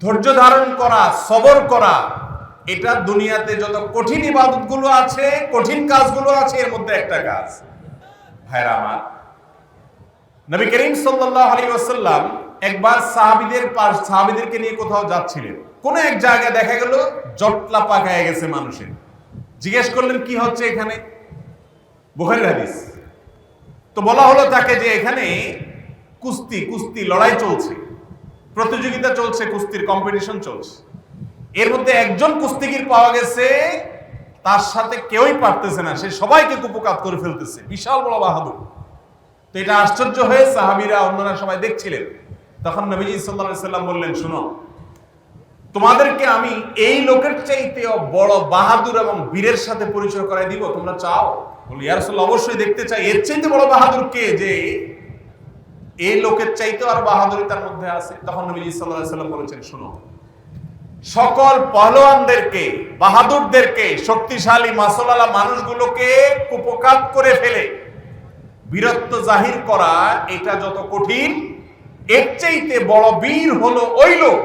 ধৈর্য ধারণ করা, সবর করা, এটা দুনিয়াতে যত কঠিন ইবাদতগুলো আছে, কঠিন কাজগুলো আছে, এর মধ্যে একটা কাজ। ভাইরা আমার, নবী করিম সাল্লাল্লাহু আলাইহি ওয়াসাল্লাম একবার সাহাবীদের সাহাবীদেরকে নিয়ে কোথাও যাচ্ছিলেন। কোন এক জায়গায় দেখা গেল, জটলা পাকায় গেছে মানুষের। জিজ্ঞেস করলেন, কি হচ্ছে এখানে? বুখারীর হাদিস। তো বলা হলো তাকে যে এখানে কুস্তি কুস্তি লড়াই চলছে। প্রতিযোগিতা চলছে, কুস্তির কম্পিটিশন চলছে। এর মধ্যে একজন কুস্তিগির পাওয়া গেছে, তার সাথে কেউই পারতেছে না, সে সবাইকে কুপকাত করে ফেলতেছে। বিশাল বড় বাহাদুর। তো এটা আশ্চর্য হয়ে সাহাবিরা, অন্যরা সবাই দেখছিলেন। তখন নবীজি আলাইহি সাল্লাম বললেন, শুনো, তোমাদেরকে আমি এই লোকের চাইতেও বড় বাহাদুর এবং বীরের সাথে পরিচয় করাই দিব, তোমরা চাও? বলি ইয়া রাসূলুল্লাহ, অবশ্যই দেখতে চাই। এর চাইতে বড় বাহাদুর কে? যে এই লোকের চাইতেও আর বাহাদুরি তার মধ্যে আছে। তখন সাল্লাল্লাহু সাল্লাম বলেছেন, শুনো, সকল পহলওয়ানদেরকে, বাহাদুরদেরকে, শক্তিশালী, মাসলালা মানুষগুলোকে কুপকাত করে ফেলে। বীরত্ব জাহির করা, এটা যত কঠিন, এর চাইতে বড় বীর হলো ওই লোক,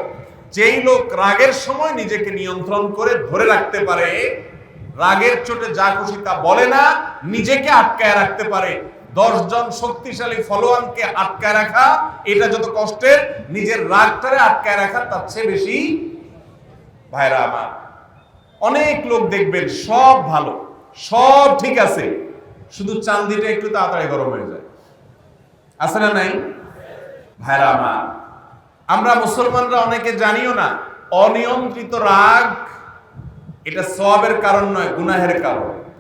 যেই লোক রাগের সময় নিজেকে নিয়ন্ত্রণ করে ধরে রাখতে পারে। রাগের চোটে যা খুশি তা বলে না, নিজেকে আটকায় রাখতে পারে। দশজন শক্তিশালী ফলোয়ানকে আটকায় রাখা, এটা যত কষ্টের, নিজের রাগটারে আটকায় রাখা, তার চেয়ে বেশি ভাইরা আমার। অনেক লোক দেখবেন, সব ভালো, সব ঠিক আছে, শুধু চান্দিটা একটু তাড়াতাড়ি গরম হয়ে যায়। আছে না নাই? ভাইরা আমার, আমরা মুসলমানরা অনেকে জানিও না, অনিয়ন্ত্রিত রাগ, এটা সবের কারণ নয়, গুনাহের কারণ।